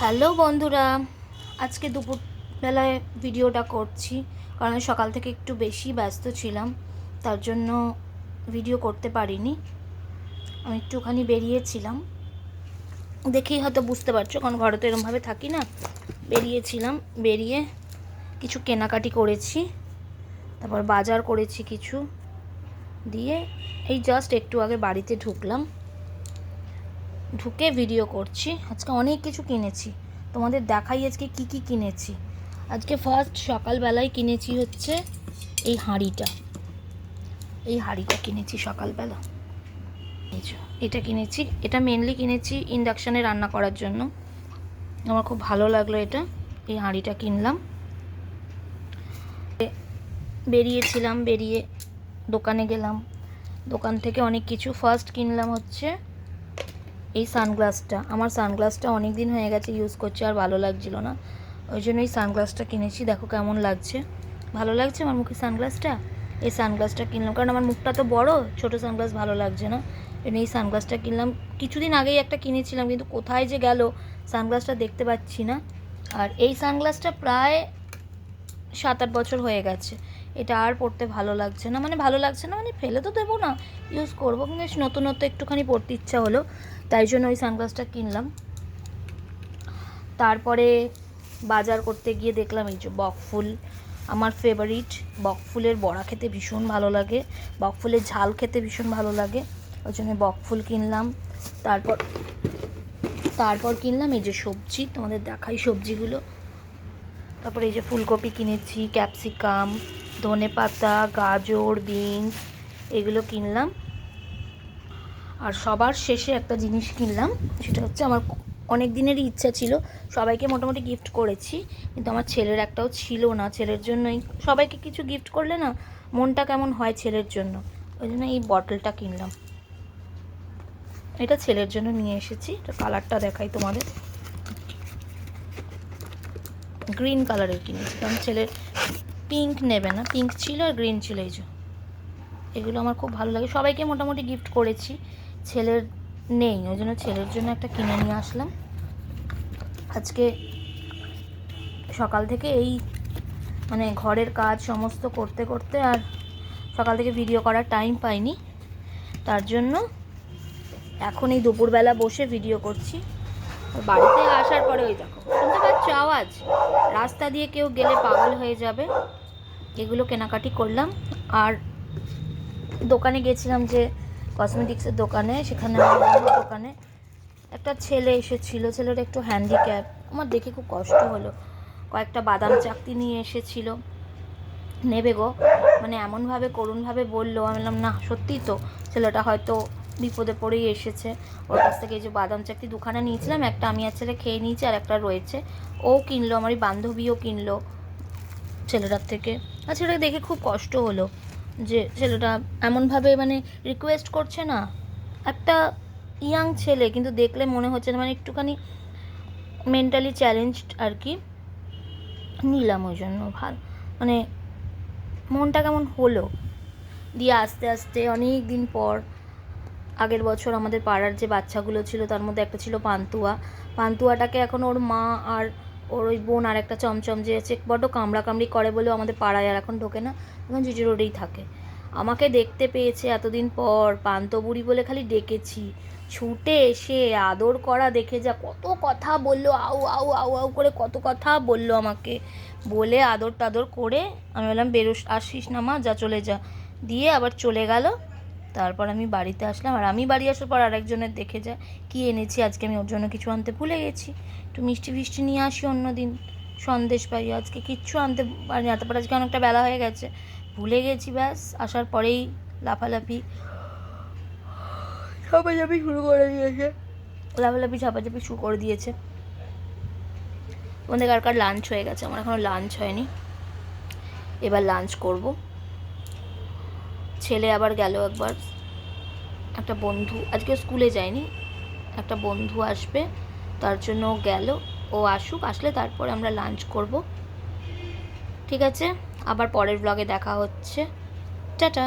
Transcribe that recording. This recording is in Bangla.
হ্যালো বন্ধুরা, আজকে দুপুরবেলায় ভিডিওটা করছি, কারণ সকাল থেকে একটু বেশি ব্যস্ত ছিলাম, তার জন্য ভিডিও করতে পারিনি। আমি একটুখানি বেরিয়েছিলাম। দেখেই হয়তো বুঝতে পারছ, কারণ ঘরে তো এরমভাবে থাকি না। বেরিয়েছিলাম, বেরিয়ে কিছু কেনাকাটি করেছি, তারপর বাজার করেছি কিছু, দিয়ে এই জাস্ট একটু আগে বাড়িতে ঢুকলাম। ঢুকে ভিডিও করছি। আজকে অনেক কিছু কিনেছি। তোমাদের দেখাই আজকে কি কি কিনেছি। আজকে ফার্স্ট সকালবেলায় কিনেছি হচ্ছে এই হাঁড়িটা। এই হাঁড়িটা কিনেছি সকালবেলা। এটা কিনেছি। এটা মেনলি কিনেছি ইন্ডাকশানে রান্না করার জন্য। আমার খুব ভালো লাগল এটা। এই হাঁড়িটা কিনলাম। বেরিয়েছিলাম, বেরিয়ে দোকানে গেলাম। দোকান থেকে অনেক কিছু ফার্স্ট কিনলাম হচ্ছে। এই সানগ্লাসটা। আমার সানগ্লাসটা অনেক দিন হয়ে গেছে ইউজ করছি আর ভালো লাগছিল না। ওই জন্য এই সানগ্লাসটা কিনেছি। দেখো কেমন লাগছে। ভালো লাগছে আমার মুখে সানগ্লাসটা? এই সানগ্লাসটা কিনলাম। কারণ আমার মুখটা তো বড়, ছোট সানগ্লাস ভালো লাগছে না। এজন্য এই সানগ্লাসটা কিনলাম। কিছুদিন আগেই একটা কিনেছিলাম, কিন্তু কোথায় যে গেল সানগ্লাসটা দেখতে পাচ্ছি না। আর এই সানগ্লাসটা প্রায় সাত আট বছর হয়ে গেছে। এটা আর পড়তে ভালো লাগছে না। মানে ভালো লাগছে না মানে ফেলে তো দেবো না ইউজ করব। কিন্তু বেশ নতুনত্ব একটুখানি পড়তে ইচ্ছা হলো, তাই জন্য ওই সানগ্লাসটা কিনলাম। তারপরে বাজার করতে গিয়ে দেখলাম এই যে বকফুল আমার ফেভারিট বকফুলের বড়া খেতে ভীষণ ভালো লাগে বকফুলের ঝাল খেতে ভীষণ ভালো লাগে, ওই জন্য বকফুল কিনলাম। তারপর তারপর কিনলাম এই যে সবজি, তোমাদের দেখাই সবজিগুলো। তারপর এই যে ফুলকপি কিনেছি, ক্যাপসিকাম ধনে পাতা, গাজর, বিনস এগুলো কিনলাম। আর সবার শেষে একটা জিনিস কিনলাম, সেটা হচ্ছে আমার অনেক দিনেরই ইচ্ছা ছিল, সবাইকে মোটামুটি গিফট করেছি, কিন্তু আমার ছেলের একটাও ছিল না। ছেলের জন্যই সবাইকে কিছু গিফট করলে না মনটা কেমন হয় ছেলের জন্য। ওই জন্য এই বটলটা কিনলাম। এটা ছেলের জন্য নিয়ে এসেছি, এটা কালারটা দেখাই তোমাদের। গ্রিন কালারের কিনেছি, কারণ ছেলের পিঙ্ক নেবে না পিঙ্ক ছিল আর গ্রিন ছিল এই যে। এগুলো আমার খুব ভালো লাগে। সবাইকে মোটামুটি গিফট করেছি। ছেলের নেই, ওই জন্য ছেলের জন্য একটা কিনে নিয়ে আসলাম। আজকে সকাল থেকে এই মানে ঘরের কাজ সমস্ত করতে করতে আর সকাল থেকে ভিডিও করার টাইম পাইনি। তার জন্য এখন এই দুপুরবেলা বসে ভিডিও করছি। বাড়িতে আসার পরে ওই দেখো, শুনতে পাচ্ছ আওয়াজ? রাস্তা দিয়ে কেউ গেলে পাগল হয়ে যাবে। এগুলো কেনাকাটি করলাম। আর দোকানে গেছিলাম যে কসমেটিক্সের দোকানে, সেখানে দোকানে। একটা ছেলে এসেছিল ছেলেটা একটু হ্যান্ডিক্যাপ আমার দেখে খুব কষ্ট হলো। কয়েকটা বাদাম চাকতি নিয়ে এসেছিল। নেবে গো। মানে এমনভাবে, করুণভাবে বলল। আমি বললাম, না, সত্যিই তো, ছেলেটা হয়তো বিপদে পড়েই এসেছে। ওর কাছ থেকে এই যে বাদাম চাকতি দুখানা নিয়েছিলাম, একটা আমি আর ছেলে খেয়ে নিয়েছি, আর একটা রয়েছে। ও কিনলো আমারই বান্ধবীও কিনলো। ছেলেটার থেকে। আর ছেলেটাকে দেখে খুব কষ্ট হলো যে ছেলেটা এমনভাবে মানে রিকোয়েস্ট করছে না। একটা ইয়াং ছেলে, কিন্তু দেখলে মনে হচ্ছে না মানে একটুখানি মেন্টালি চ্যালেঞ্জড আর কি। নিলাম ওই জন্য ভালো মানে মনটা কেমন হলো? দিয়ে আস্তে আস্তে অনেক দিন পর, আগের বছর আমাদের পাড়ার যে বাচ্চাগুলো ছিল, তার মধ্যে একটা ছিল পান্তুয়া। পান্তুয়াটাকে এখন ওর মা আর ওর ওই বোন আর একটা চমচম যে আছে, বড্ড কামড়া কামড়ি করে বলেও আমাদের পাড়ায় আর এখন ঢোকে না এখন জিজি রোডেই থাকে। আমাকে দেখতে পেয়েছে এতদিন পর, পান্ত বুড়ি বলে খালি ডেকেছি। ছুটে এসে আদর করা দেখে যা কত কথা বলল, আউ আউ আউ আউ করে কত কথা বলল আমাকে। বলে আদর টাদর করে আমি বললাম, বেরোস, আসিস না মা, যা চলে যা। দিয়ে আবার চলে গেল। তারপর আমি বাড়িতে আসলাম। আর আমি বাড়ি আসার পর আরেকজনের দেখে যা, কি এনেছি, আজকে আমি ওর জন্য কিছু আনতে ভুলে গেছি। একটু মিষ্টি ফিষ্টি নিয়ে আসি অন্য দিন সন্দেশ পাই, আজকে কিচ্ছু আনতে পারিনি। না তারপর আজকে অনেকটা বেলা হয়ে গেছে। ভুলে গেছি, ব্যাস। আসার পরেই লাফালাফি, ঝাপাঝাপি শুরু করে দিয়েছে। লাফালাফি, ঝাপাঝাপি শুরু করে দিয়েছে। তোমাদের কার কার লাঞ্চ হয়ে গেছে। আমার এখনও লাঞ্চ হয়নি। এবার লাঞ্চ করব। ছেলে আবার গেল একবার। একটা বন্ধু, আজকে স্কুলে যায়নি, একটা বন্ধু আসবে, তার জন্য গেল, ও আসুক, আসলে তারপরে আমরা লাঞ্চ করব। ঠিক আছে? আবার পরের ব্লগে দেখা হচ্ছে। টাটা!